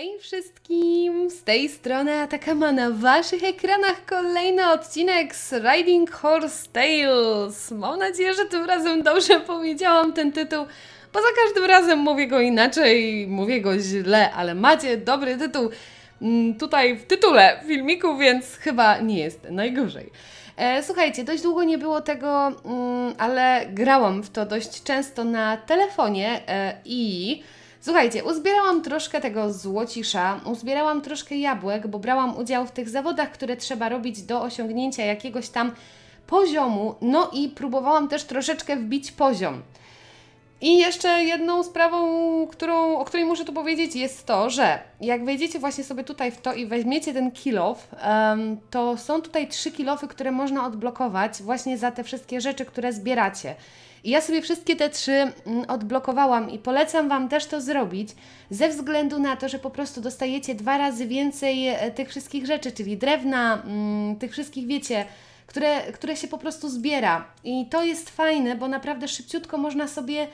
Hej wszystkim! Z tej strony Atakama na waszych ekranach kolejny odcinek z Riding Horse Tales. Mam nadzieję, że tym razem dobrze powiedziałam ten tytuł, bo za każdym razem mówię go inaczej, mówię go źle, ale macie dobry tytuł mm, tutaj w tytule filmiku, więc chyba nie jest najgorzej. E, słuchajcie, dość długo nie było tego, mm, ale grałam w to dość często na telefonie e, i słuchajcie, uzbierałam troszkę tego złocisza, uzbierałam troszkę jabłek, bo brałam udział w tych zawodach, które trzeba robić do osiągnięcia jakiegoś tam poziomu, no i próbowałam też troszeczkę wbić poziom. I jeszcze jedną sprawą, którą, o której muszę tu powiedzieć, jest to, że jak wejdziecie właśnie sobie tutaj w to i weźmiecie ten kilof, em, to są tutaj trzy kilofy, które można odblokować właśnie za te wszystkie rzeczy, które zbieracie. I ja sobie wszystkie te trzy mm, odblokowałam i polecam Wam też to zrobić, ze względu na to, że po prostu dostajecie dwa razy więcej e, tych wszystkich rzeczy, czyli drewna, mm, tych wszystkich, wiecie, które, które się po prostu zbiera. I to jest fajne, bo naprawdę szybciutko można sobie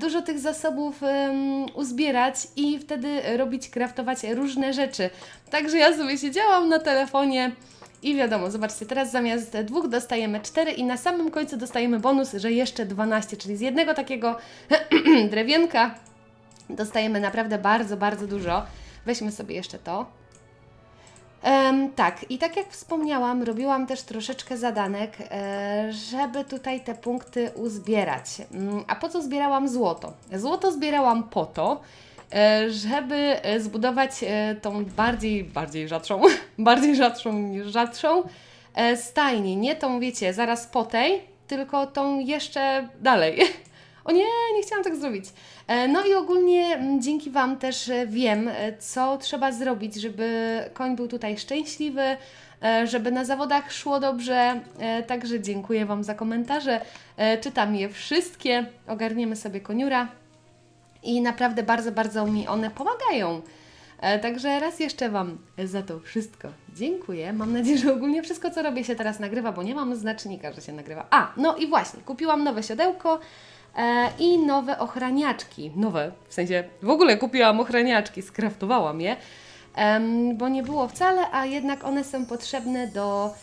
dużo tych zasobów uzbierać i wtedy robić, kraftować różne rzeczy. Także ja sobie siedziałam na telefonie i wiadomo, zobaczcie, teraz zamiast dwóch dostajemy cztery i na samym końcu dostajemy bonus, że jeszcze 12, czyli z jednego takiego drewienka dostajemy naprawdę bardzo, bardzo dużo. Weźmy sobie jeszcze to. Em, tak, i tak jak wspomniałam, robiłam też troszeczkę zadanek, e, żeby tutaj te punkty uzbierać. Mm, A po co zbierałam złoto? Złoto zbierałam po to, e, żeby e, zbudować tą bardziej, bardziej rzadszą, bardziej rzadszą niż rzadszą stajnię. Nie tą, wiecie, zaraz po tej, tylko tą jeszcze dalej. O nie, nie chciałam tak zrobić. E, No i ogólnie m, dzięki Wam też e, wiem, e, co trzeba zrobić, żeby koń był tutaj szczęśliwy, żeby na zawodach szło dobrze. Także dziękuję Wam za komentarze. Czytam je wszystkie. Ogarniemy sobie koniura i naprawdę bardzo, bardzo mi one pomagają. Także raz jeszcze Wam za to wszystko dziękuję. Mam nadzieję, że ogólnie wszystko, co robię, się teraz nagrywa, bo nie mam znacznika, że się nagrywa. A, no i właśnie, kupiłam nowe siodełko i nowe ochraniaczki. Nowe, w sensie w ogóle kupiłam ochraniaczki, skraftowałam je, bo nie było wcale, a jednak one są potrzebne do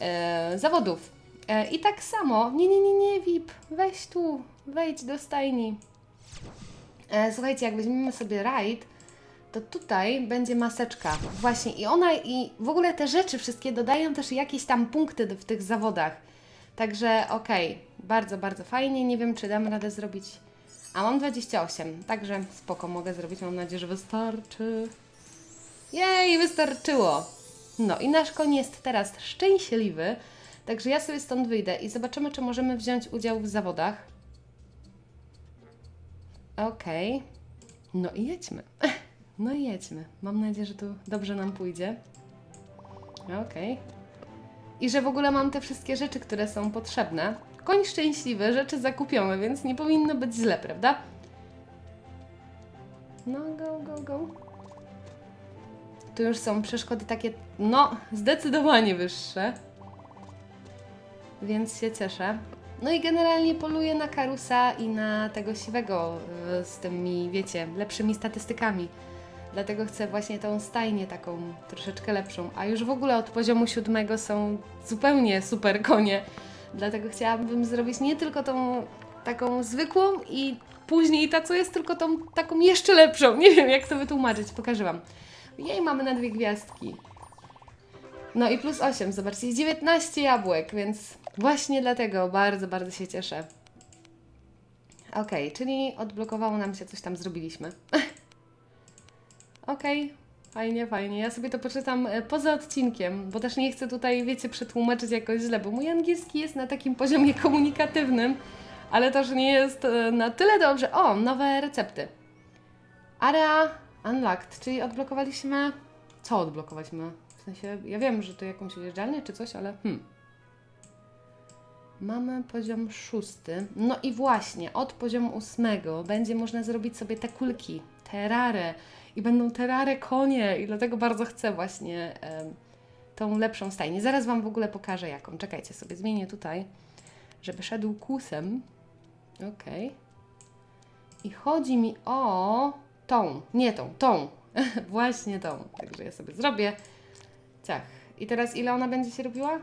e, zawodów. E, I tak samo, nie, nie, nie, nie, VIP, weź tu, wejdź do stajni. E, słuchajcie, jak weźmiemy sobie raid, to tutaj będzie maseczka. Właśnie i ona i w ogóle te rzeczy wszystkie dodają też jakieś tam punkty w tych zawodach. Także okej, bardzo, bardzo fajnie. Nie wiem, czy dam radę zrobić. A mam 28, także spoko mogę zrobić. Mam nadzieję, że wystarczy. Jej, wystarczyło. No i nasz koń jest teraz szczęśliwy. Także ja sobie stąd wyjdę i zobaczymy, czy możemy wziąć udział w zawodach. Okej. No i jedźmy. No i jedźmy. Mam nadzieję, że to dobrze nam pójdzie. Okej. I że w ogóle mam te wszystkie rzeczy, które są potrzebne. Koń szczęśliwy, rzeczy zakupione, więc nie powinno być źle, prawda? No, go, go, go. Tu już są przeszkody takie, no, zdecydowanie wyższe. Więc się cieszę. No i generalnie poluję na Karusa i na tego siwego y, z tymi, wiecie, lepszymi statystykami. Dlatego chcę właśnie tą stajnię taką troszeczkę lepszą. A już w ogóle od poziomu siódmego są zupełnie super konie. Dlatego chciałabym zrobić nie tylko tą taką zwykłą i później ta, co jest, tylko tą taką jeszcze lepszą. Nie wiem, jak to wytłumaczyć, pokażę Wam. Jej, mamy na dwie gwiazdki. No i plus 8, zobaczcie, 19 jabłek, więc właśnie dlatego bardzo, bardzo się cieszę. Okej, czyli odblokowało nam się, coś tam zrobiliśmy. Okej, fajnie, fajnie. Ja sobie to poczytam e, poza odcinkiem, bo też nie chcę tutaj, wiecie, przetłumaczyć jakoś źle, bo mój angielski jest na takim poziomie komunikatywnym, ale też nie jest e, na tyle dobrze. O, nowe recepty. Area unlocked, czyli odblokowaliśmy... Co odblokowaliśmy? W sensie, ja wiem, że to jakąś jeżdżalnię czy coś, ale hmm. Mamy poziom szósty. No i właśnie, od poziomu ósmego będzie można zrobić sobie te kulki, terrare i będą terrare konie i dlatego bardzo chcę właśnie tą lepszą stajnię. Zaraz Wam w ogóle pokażę jaką. Czekajcie sobie, zmienię tutaj, żeby szedł kusem. Okej. I chodzi mi o tą, nie tą, tą. Właśnie tą. Także ja sobie zrobię. Ciach. I teraz ile ona będzie się robiła?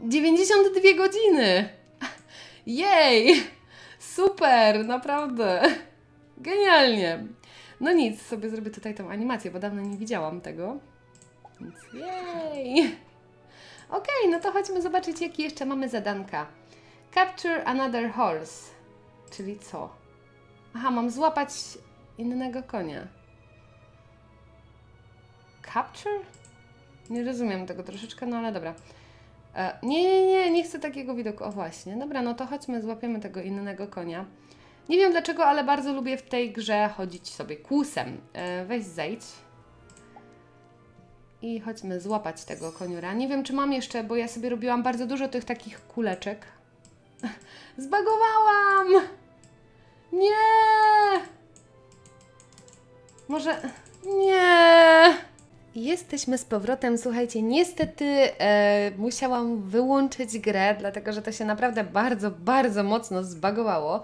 92 godziny! Jej! Super, naprawdę. Genialnie. No nic, sobie zrobię tutaj tą animację, bo dawno nie widziałam tego. Więc jej! Okej, no to chodźmy zobaczyć, jakie jeszcze mamy zadanka. Capture another horse. Czyli co? Aha, mam złapać innego konia. Capture? Nie rozumiem tego troszeczkę, no ale dobra. E, nie, nie, nie, nie chcę takiego widoku. O właśnie, dobra, no to chodźmy, złapiemy tego innego konia. Nie wiem dlaczego, ale bardzo lubię w tej grze chodzić sobie kłusem. E, weź zejdź. I chodźmy złapać tego koniura. Nie wiem, czy mam jeszcze, bo ja sobie robiłam bardzo dużo tych takich kuleczek. Zbagowałam! Nie! Może. Nie! Jesteśmy z powrotem. Słuchajcie, niestety e, musiałam wyłączyć grę, dlatego że to się naprawdę bardzo, bardzo mocno zbagowało.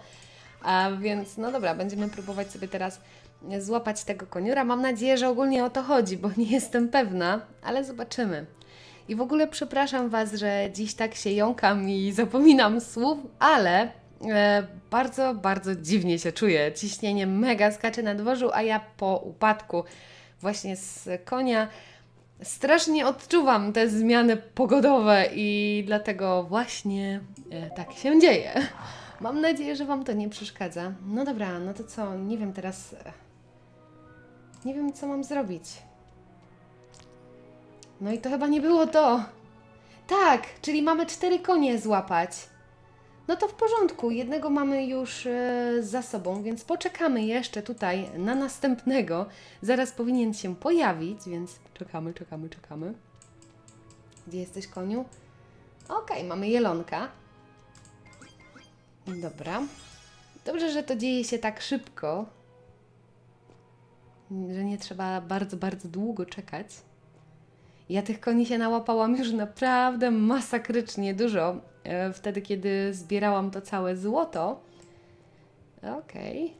A więc, no dobra, będziemy próbować sobie teraz złapać tego koniura. Mam nadzieję, że ogólnie o to chodzi, bo nie jestem pewna, ale zobaczymy. I w ogóle przepraszam Was, że dziś tak się jąkam i zapominam słów, ale e, bardzo, bardzo dziwnie się czuję. Ciśnienie mega skacze na dworzu, a ja po upadku właśnie z konia strasznie odczuwam te zmiany pogodowe i dlatego właśnie e, tak się dzieje. Mam nadzieję, że Wam to nie przeszkadza. No dobra, no to co? Nie wiem teraz. e, Nie wiem, co mam zrobić. No i to chyba nie było to. Tak, czyli mamy cztery konie złapać. No to w porządku, jednego mamy już e, za sobą, więc poczekamy jeszcze tutaj na następnego. Zaraz powinien się pojawić, więc czekamy, czekamy, czekamy. Gdzie jesteś, koniu? Okej, mamy jelonka. Dobra. Dobrze, że to dzieje się tak szybko, że nie trzeba bardzo, bardzo długo czekać. Ja tych koni się nałapałam już naprawdę masakrycznie dużo. e, Wtedy, kiedy zbierałam to całe złoto. Okej.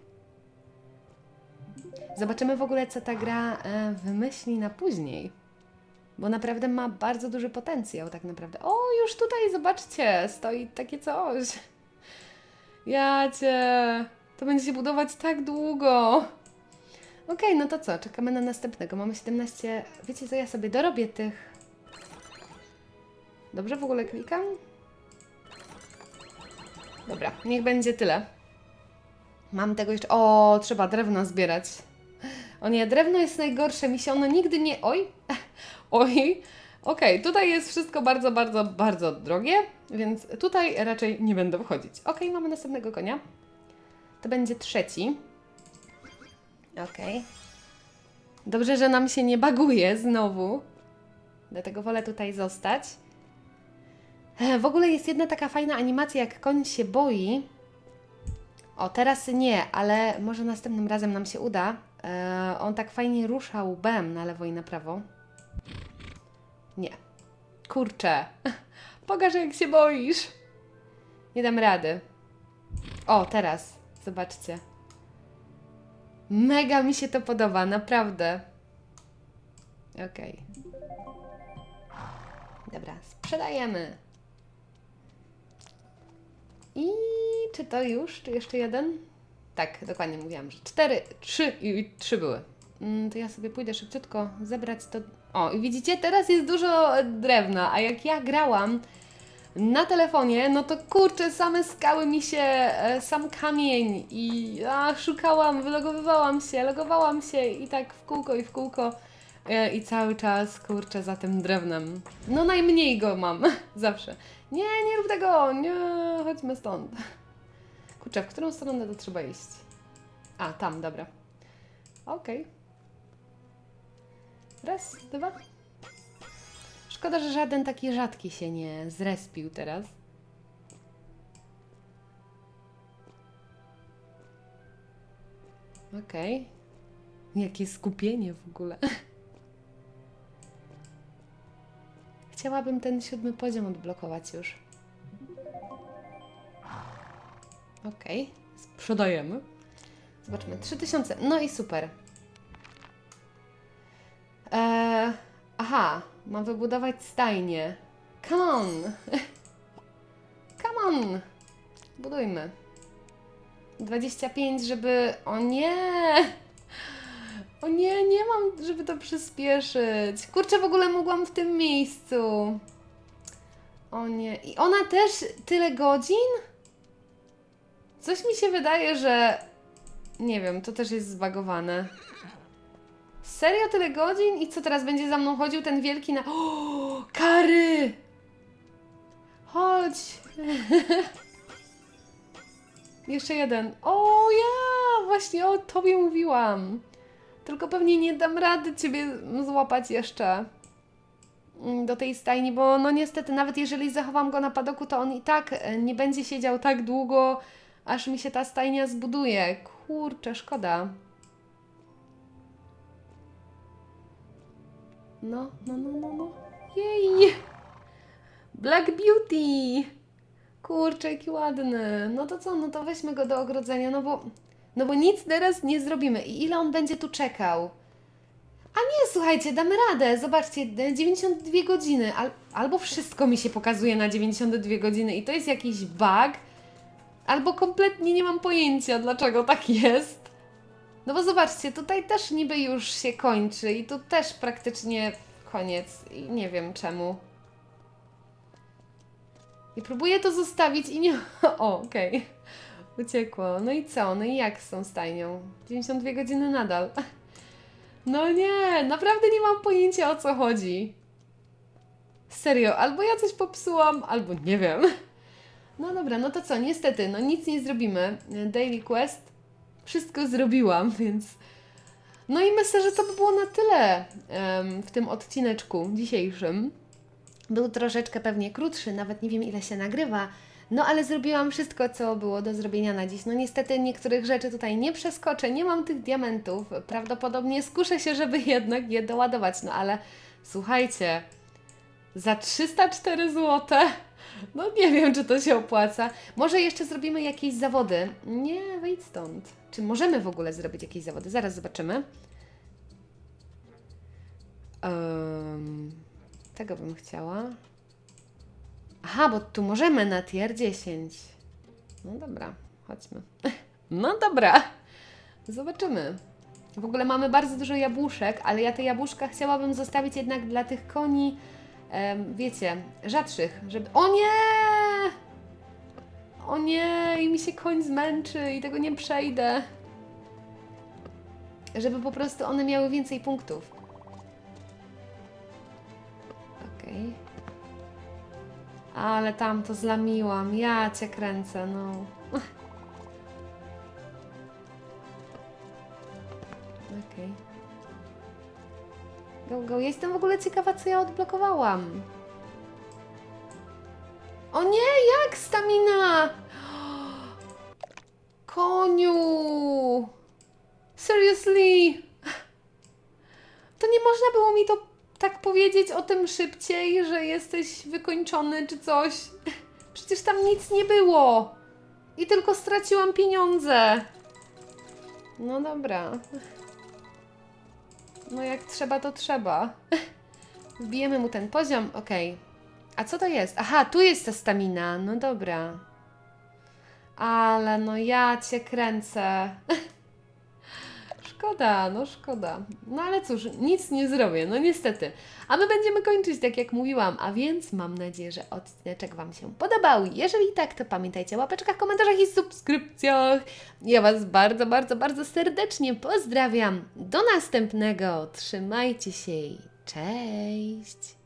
Zobaczymy w ogóle, co ta gra e, wymyśli na później. Bo naprawdę ma bardzo duży potencjał, tak naprawdę. O, już tutaj, zobaczcie, stoi takie coś. Ja cię. To będzie się budować tak długo. Okej, no to co? Czekamy na następnego. Mamy 17. Wiecie co, ja sobie dorobię tych. Dobrze w ogóle klikam? Dobra, niech będzie tyle. Mam tego jeszcze. O, trzeba drewno zbierać. O nie, drewno jest najgorsze. Mi się ono nigdy nie. Oj! Oj! Okej, tutaj jest wszystko bardzo, bardzo, bardzo drogie, więc tutaj raczej nie będę wchodzić. Okej, mamy następnego konia. To będzie trzeci. Okej. Dobrze, że nam się nie baguje znowu. Dlatego wolę tutaj zostać. W ogóle jest jedna taka fajna animacja, jak koń się boi. O, teraz nie, ale może następnym razem nam się uda. E, on tak fajnie rusza łbem na lewo i na prawo. Nie. Kurczę. Pokaż, jak się boisz. Nie dam rady. O, teraz. Zobaczcie. Mega mi się to podoba, naprawdę. Okej. Dobra, sprzedajemy. I czy to już? Czy jeszcze jeden? Tak, dokładnie mówiłam, że cztery, trzy i trzy były. Mm, to ja sobie pójdę szybciutko zebrać to. O, i widzicie, teraz jest dużo drewna, a jak ja grałam na telefonie, no to kurczę, same skały mi się, e, sam kamień i a, szukałam, wylogowywałam się, logowałam się i tak w kółko i w kółko e, i cały czas kurczę za tym drewnem. No najmniej go mam, zawsze. Nie, nie rób tego, nie, chodźmy stąd. Kurczę, w którą stronę to trzeba iść? A, tam, dobra. Okej. Raz, dwa. Szkoda, że żaden taki rzadki się nie zrespił teraz. Okej. Jakie skupienie w ogóle. Chciałabym ten siódmy poziom odblokować już. Okej, sprzedajemy. Zobaczmy, 3000. No i super. Aha, mam wybudować stajnię. Come on! Come on! Budujmy. 25, żeby... O nie! O nie, nie mam, żeby to przyspieszyć. Kurczę, w ogóle mogłam w tym miejscu. O nie. I ona też tyle godzin? Coś mi się wydaje, że... Nie wiem, to też jest zbagowane. Serio tyle godzin? I co teraz będzie za mną chodził ten wielki na... O, kary! Chodź! Jeszcze jeden. O ja! Właśnie o tobie mówiłam. Tylko pewnie nie dam rady ciebie złapać jeszcze mm, do tej stajni, bo no niestety nawet jeżeli zachowam go na padoku, to on i tak e, nie będzie siedział tak długo, aż mi się ta stajnia zbuduje. Kurczę, szkoda. No, no, no, no, no. Jej! Black Beauty! Kurczę, jaki ładny. No to co, no to weźmy go do ogrodzenia, no bo, no bo nic teraz nie zrobimy. I ile on będzie tu czekał? A nie, słuchajcie, damy radę. Zobaczcie, e, 92 godziny. Al, albo wszystko mi się pokazuje na 92 godziny i to jest jakiś bug, albo kompletnie nie mam pojęcia, dlaczego tak jest. No bo zobaczcie, tutaj też niby już się kończy i tu też praktycznie koniec i nie wiem czemu. I próbuję to zostawić i nie... O, okej. Uciekło. No i co? No i jak z tą stajnią? 92 godziny nadal. No nie, naprawdę nie mam pojęcia o co chodzi. Serio, albo ja coś popsułam, albo nie wiem. No dobra, no to co, niestety, no nic nie zrobimy. Daily Quest, wszystko zrobiłam, więc... No i myślę, że to by było na tyle em, w tym odcineczku dzisiejszym. Był troszeczkę pewnie krótszy, nawet nie wiem ile się nagrywa. No ale zrobiłam wszystko, co było do zrobienia na dziś. No niestety niektórych rzeczy tutaj nie przeskoczę, nie mam tych diamentów. Prawdopodobnie skuszę się, żeby jednak je doładować. No ale słuchajcie, za 304 zł. No nie wiem, czy to się opłaca. Może jeszcze zrobimy jakieś zawody. Nie, wyjdź stąd. Czy możemy w ogóle zrobić jakieś zawody? Zaraz zobaczymy. Em, tego bym chciała. Aha, bo tu możemy na tier 10. No dobra, chodźmy. No dobra, zobaczymy. W ogóle mamy bardzo dużo jabłuszek, ale ja te jabłuszka chciałabym zostawić jednak dla tych koni, wiecie, rzadszych, żeby... O nie! O nie! I mi się koń zmęczy i tego nie przejdę. Żeby po prostu one miały więcej punktów. Okej. Ale tam to zlamiłam. Ja cię kręcę, no. Go, go. Ja Jestem w ogóle ciekawa, co ja odblokowałam. O nie, jak stamina? Koniu! Seriously? To nie można było mi to tak powiedzieć o tym szybciej, że jesteś wykończony czy coś. Przecież tam nic nie było. I tylko straciłam pieniądze. No dobra. No jak trzeba, to trzeba. Wbijemy mu ten poziom. Okej. A co to jest? Aha, tu jest ta stamina. No dobra. Ale no ja cię kręcę. Szkoda, no szkoda. No ale cóż, nic nie zrobię, no niestety. A my będziemy kończyć tak jak mówiłam, a więc mam nadzieję, że odcineczek Wam się podobał. Jeżeli tak, to pamiętajcie o łapeczkach, komentarzach i subskrypcjach. Ja Was bardzo, bardzo, bardzo serdecznie pozdrawiam. Do następnego. Trzymajcie się i cześć.